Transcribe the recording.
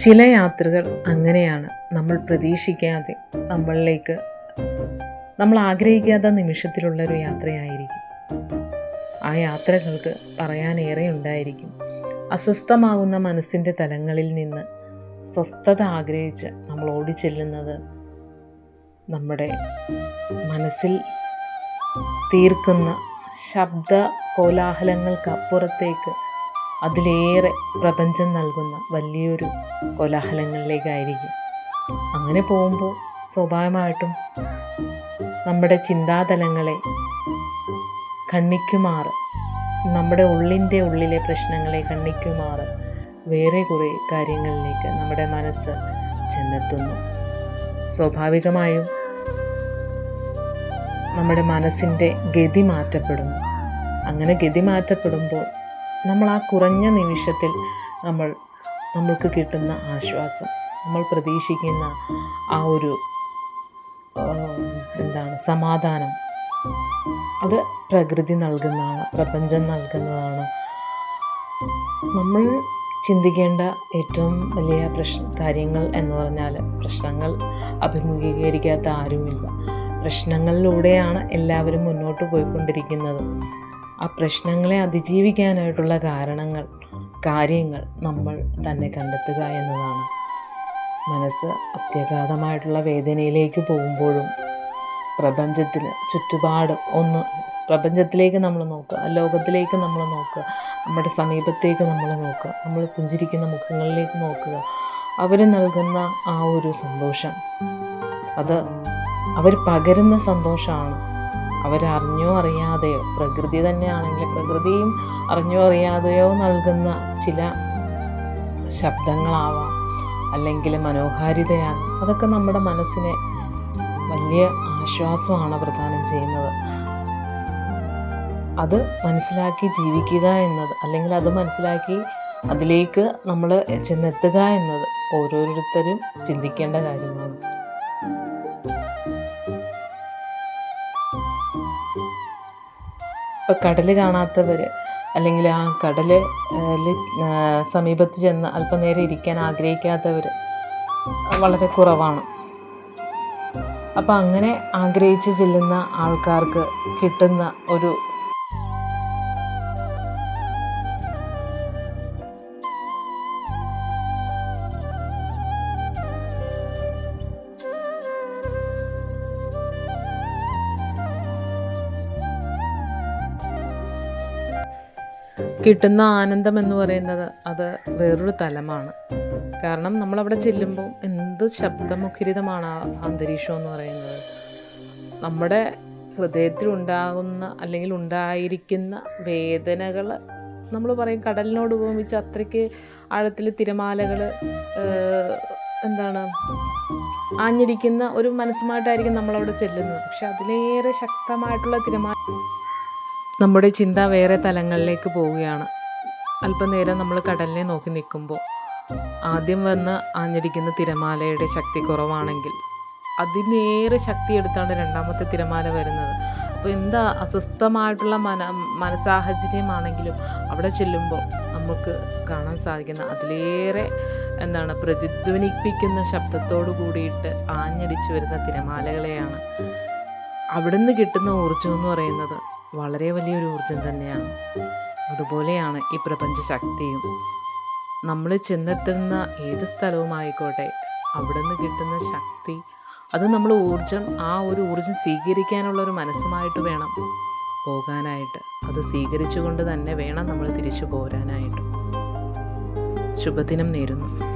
ചില യാത്രകൾ അങ്ങനെയാണ്. നമ്മൾ പ്രതീക്ഷിക്കാതെ നമ്മളിലേക്ക് നമ്മൾ ആഗ്രഹിക്കാത്ത നിമിഷത്തിലുള്ളൊരു യാത്രയായിരിക്കും. ആ യാത്രകൾക്ക് പറയാനേറെ ഉണ്ടായിരിക്കും. അസ്വസ്ഥമാകുന്ന മനസ്സിന്റെ തലങ്ങളിൽ നിന്ന് സ്വസ്ഥത ആഗ്രഹിച്ച് നമ്മൾ ഓടിച്ചെല്ലുന്നത് നമ്മുടെ മനസ്സിൽ തീർക്കുന്ന ശബ്ദ കോലാഹലങ്ങൾക്കപ്പുറത്തേക്ക് അതിലേറെ പ്രപഞ്ചം നൽകുന്ന വലിയൊരു കോലാഹലങ്ങളിലേക്കായിരിക്കും. അങ്ങനെ പോകുമ്പോൾ സ്വാഭാവികമായിട്ടും നമ്മുടെ ചിന്താതലങ്ങളെ കണ്ണിക്കുമാറ് നമ്മുടെ ഉള്ളിന്റെ ഉള്ളിലെ പ്രശ്നങ്ങളെ കണ്ണിക്കുമാറ് വേറെ കുറേ കാര്യങ്ങളിലേക്ക് നമ്മുടെ മനസ്സ് ചെന്നെത്തുന്നു. സ്വാഭാവികമായും നമ്മുടെ മനസ്സിന്റെ ഗതി മാറ്റപ്പെടുന്നു. അങ്ങനെ ഗതി മാറ്റപ്പെടുമ്പോൾ നമ്മൾ ആ കുറഞ്ഞ നിമിഷത്തിൽ നമ്മൾ നമ്മൾക്ക് കിട്ടുന്ന ആശ്വാസം നമ്മൾ പ്രതീക്ഷിക്കുന്ന ആ ഒരു എന്താണ് സമാധാനം. അത് പ്രകൃതി നൽകുന്നതാണ് പ്രപഞ്ചം നൽകുന്നതാണ്. നമ്മൾ ചിന്തിക്കേണ്ട ഏറ്റവും വലിയ പ്രശ്ന കാര്യങ്ങൾ എന്ന് പറഞ്ഞാൽ പ്രശ്നങ്ങൾ അഭിമുഖീകരിക്കാത്ത ആരുമില്ല. പ്രശ്നങ്ങളിലൂടെയാണ് എല്ലാവരും മുന്നോട്ട് പോയിക്കൊണ്ടിരിക്കുന്നത്. ആ പ്രശ്നങ്ങളെ അതിജീവിക്കാനായിട്ടുള്ള കാരണങ്ങൾ കാര്യങ്ങൾ നമ്മൾ തന്നെ കണ്ടെത്തുക എന്നതാണ്. മനസ്സ് അത്യഗാധമായിട്ടുള്ള വേദനയിലേക്ക് പോകുമ്പോഴും പ്രപഞ്ചത്തിൽ ചുറ്റുപാടും ഒന്ന് പ്രപഞ്ചത്തിലേക്ക് നമ്മൾ നോക്കുക ലോകത്തിലേക്ക് നമ്മൾ നോക്കുക നമ്മുടെ സമീപത്തേക്ക് നമ്മൾ നോക്കുക നമ്മൾ പുഞ്ചിരിക്കുന്ന മുഖങ്ങളിലേക്ക് നോക്കുക. അവർ നൽകുന്ന ആ ഒരു സന്തോഷം. അത് അവർ പകരുന്ന സന്തോഷമാണ്. അവരറിഞ്ഞോ അറിയാതെയോ പ്രകൃതി തന്നെയാണെങ്കിൽ പ്രകൃതിയും അറിഞ്ഞോ അറിയാതെയോ നൽകുന്ന ചില ശബ്ദങ്ങളാവാം അല്ലെങ്കിൽ മനോഹാരിതയാകാം. അതൊക്കെ നമ്മുടെ മനസ്സിനെ വലിയ ആശ്വാസമാണ് പ്രദാനം ചെയ്യുന്നത്. അത് മനസ്സിലാക്കി ജീവിക്കുക എന്നത് അല്ലെങ്കിൽ അത് മനസ്സിലാക്കി അതിലേക്ക് നമ്മൾ ചെന്നെത്തുക എന്നത് ഓരോരുത്തരും ചിന്തിക്കേണ്ട കാര്യമാണ്. ഇപ്പം കടൽ കാണാത്തവർ അല്ലെങ്കിൽ ആ കടൽ സമീപത്ത് ചെന്ന് അല്പനേരം ഇരിക്കാൻ ആഗ്രഹിക്കാത്തവർ വളരെ കുറവാണ്. അപ്പം അങ്ങനെ ആഗ്രഹിച്ച് ചെല്ലുന്ന ആൾക്കാർക്ക് കിട്ടുന്ന ഒരു കിട്ടുന്ന ആനന്ദം എന്ന് പറയുന്നത് അത് വേറൊരു തലമാണ്. കാരണം നമ്മളവിടെ ചെല്ലുമ്പോൾ എന്ത് ശബ്ദമുഖരിതമാണ് ആ അന്തരീക്ഷം എന്ന് പറയുന്നത്. നമ്മുടെ ഹൃദയത്തിലുണ്ടാകുന്ന അല്ലെങ്കിൽ ഉണ്ടായിരിക്കുന്ന വേദനകൾ നമ്മൾ പറയും കടലിനോട് ഉപമിച്ച് അത്രയ്ക്ക് ആഴത്തിൽ തിരമാലകൾ എന്താണ് ആഞ്ഞിരിക്കുന്ന ഒരു മനസ്സുമായിട്ടായിരിക്കും നമ്മളവിടെ ചെല്ലുന്നത്. പക്ഷെ അതിലേറെ ശക്തമായിട്ടുള്ള തിരമാല നമ്മുടെ ചിന്ത വേറെ തലങ്ങളിലേക്ക് പോവുകയാണ്. അല്പനേരം നമ്മൾ കടലിനെ നോക്കി നിൽക്കുമ്പോൾ ആദ്യം വന്ന് ആഞ്ഞടിക്കുന്ന തിരമാലയുടെ ശക്തി കുറവാണെങ്കിൽ അതിനേറെ ശക്തി എടുത്താണ് രണ്ടാമത്തെ തിരമാല വരുന്നത്. അപ്പോൾ എന്താ അസ്വസ്ഥമായിട്ടുള്ള മന മനസാഹചര്യമാണെങ്കിലും അവിടെ ചെല്ലുമ്പോൾ നമുക്ക് കാണാൻ സാധിക്കുന്ന അതിലേറെ എന്താണ് പ്രതിധ്വനിപ്പിക്കുന്ന ശബ്ദത്തോടു കൂടിയിട്ട് ആഞ്ഞടിച്ചു വരുന്ന തിരമാലകളെയാണ് അവിടുന്ന് കിട്ടുന്ന ഊർജം എന്ന് പറയുന്നത് വളരെ വലിയൊരു ഊർജം തന്നെയാണ്. അതുപോലെയാണ് ഈ പ്രപഞ്ച ശക്തിയും നമ്മൾ ചെന്നെത്തുന്ന ഏത് സ്ഥലവുമായിക്കോട്ടെ അവിടെ നിന്ന് കിട്ടുന്ന ശക്തി അത് നമ്മൾ ഊർജം ആ ഒരു ഊർജം സ്വീകരിക്കാനുള്ള ഒരു മനസ്സുമായിട്ട് വേണം പോകാനായിട്ട്. അത് സ്വീകരിച്ചുകൊണ്ട് തന്നെ വേണം നമ്മൾ തിരിച്ചു പോരാനായിട്ട്. ശുഭദിനം നേരുന്നു.